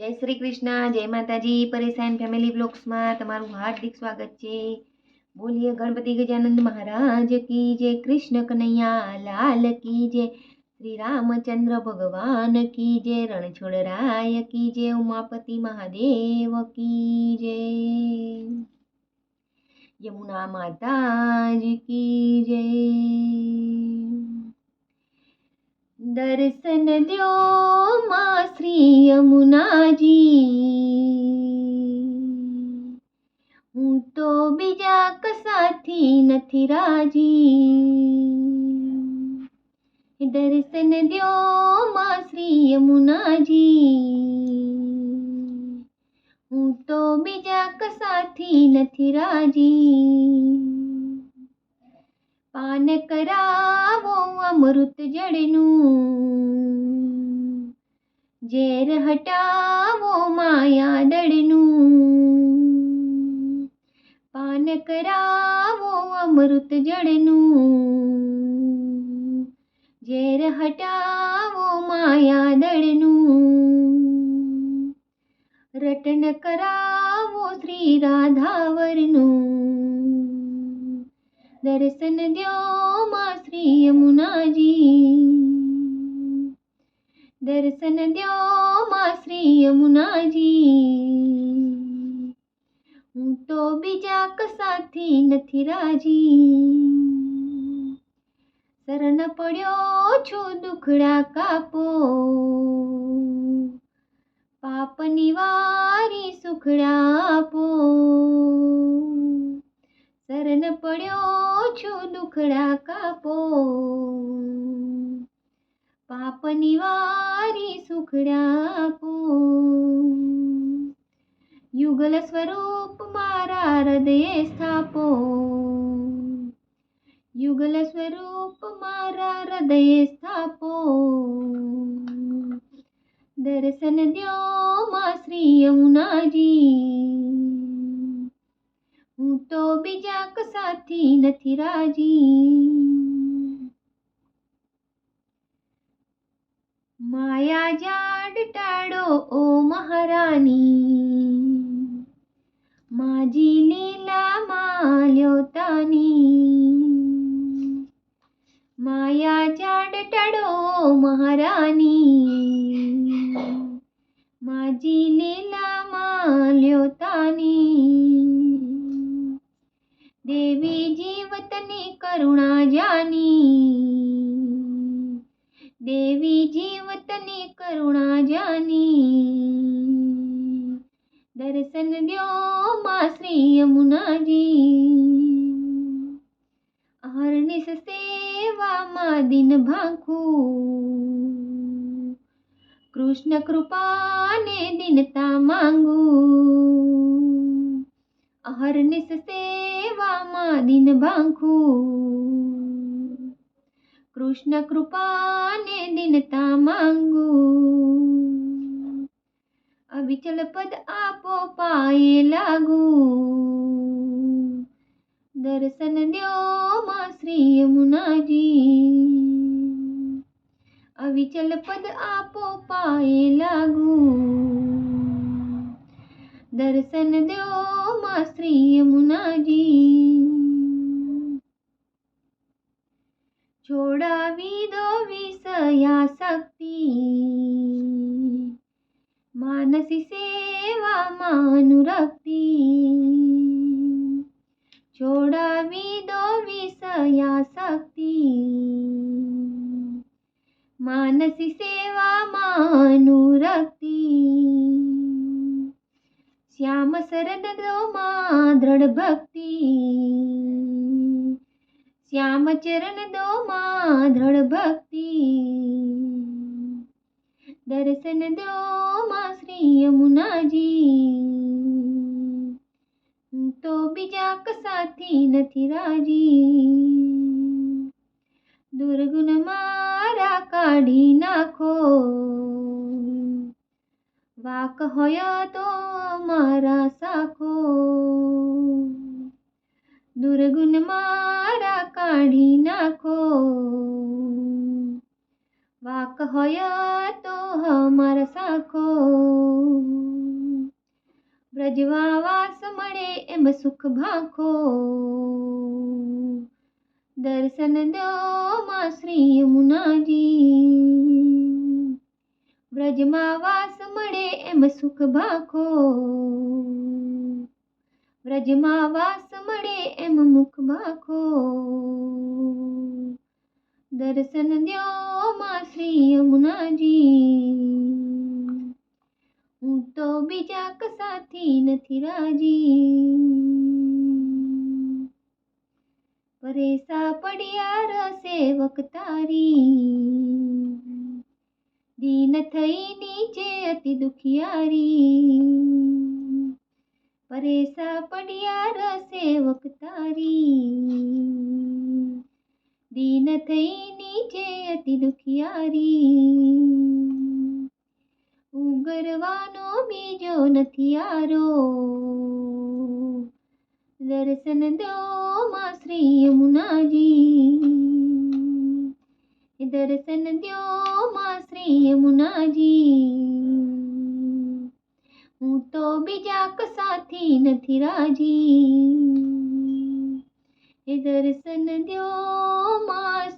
જય શ્રી કૃષ્ણ, જય માતાજી, પરેશાન ફેમિલી બ્લોગ્સમાં તમારું હાર્દિક સ્વાગત છે. બોલીએ ગણપતિ ગજાનંદ મહારાજ કી જય, કૃષ્ણ કનૈયા, લાલ કી જય, શ્રી રામચંદ્ર ભગવાન કી જય રણછોડરાય કી જય, ઉમાપતિ મહાદેવ કી જય. યમુના માતાજ કી જય. દર્શન દ્યો માં શ્રી યમુનાજી હું તો બીજા કસાથી નથી રાજી દર્શન દ્યો માં શ્રી યમુનાજી હું તો બીજા કસાથી નથી રાજી પાન કરાવો અમૃત જળનું ઝેર હટાવો માયા દળનું પાન કરાવો અમૃત જળનું ઝેર હટાવો માયા દળનું રટન કરાવો શ્રી રાધાવરનું દર્શન દ્યો માં શ્રી યમુનાજી દર્શન દ્યો માં શ્રી યમુનાજી હું તો બીજા કસાથી નથી રાજી શરણ પડ્યો છું દુખડા કાપો પાપની વારી સુખડા આપો શરણ પડ્યો છું દુખડા કાપો. પાપ નિવારી સુખડા આપો યુગલ સ્વરૂપ મારા હૃદય સ્થાપો. યુગલ સ્વરૂપ મારા હૃદય સ્થાપો. દર્શન દ્યો માં શ્રી યમુનાજી તો બીજા કસાથી નથી રાજી. માયા જાડ ટાળો ઓ મહારાની માજી લીલા માલ્યો તાની. માયા જાડ ટાળો મહારાની જાની. દેવી જીવતની કરુણા જાની. દર્શન દ્યો માં શ્રી યમુનાજી. અહર્નિશ સેવામાં દિન ભાખું. કૃષ્ણ કૃપાને દિનતા માંગુ. અહર્નિશ સેવામાં દિન ભાંખું. કૃષ્ણ કૃપાને દિનતા માંગુ. અવિચલ પદ આપો પાયે લાગુ. દર્શન દ્યો માં શ્રી યમુનાજી. અવિચલ પદ આપો પાયે લાગુ. દર્શન દ્યો માં શ્રી યમુનાજી છોડાવી દો વિષયાશક્તિ માનસી સેવામાં અનુરક્તિ છોડાવી દો વિષયાશક્તિ માનસી સેવામાં અનુરક્તિ શ્યામ શરદ દોમાં દ્રઢ ભક્તિ શ્યામ ચરણ દોમાં દ્રઢ ભક્તિ. દર્શન દો માં શ્રી યમુનાજી. તો બીજા કસાથી નથી રાજી. દુર્ગુણ મારા કાઢી નાખો. વાક હોય તો મારા સાખો. દુર્ગુણ મારા કાઢી નાખો. વાક હોય તો હમાર સાખો. બ્રજવાવાસ મળે એમ સુખ ભાખો. દર્શન દો માં શ્રી યમુનાજી. બ્રજમાં વાસ મળે એમ સુખ ભાખો. વ્રજમાં વાસ મળે એમ મુખ ભાખો દર્શન દ્યો માં શ્રી યમુનાજી. હું તો બીજા કસાથી નથી રાજી. પરેસા પડ્યા રસે તારી. દીન થઈ નીચે અતિ દુખિયારી. પરેસા પડ્યા રસે તારી. દીન થઈ નીચે અતિ દુખિયારી ઉગરવાનો બીજો નથી આરો દર્શન દો માં શ્રી યમુનાજી. દર્શન દો માં શ્રી યમુનાજી. હું તો બીજા કસાથી નથી રાજી. એ દર્શન દ્યો માં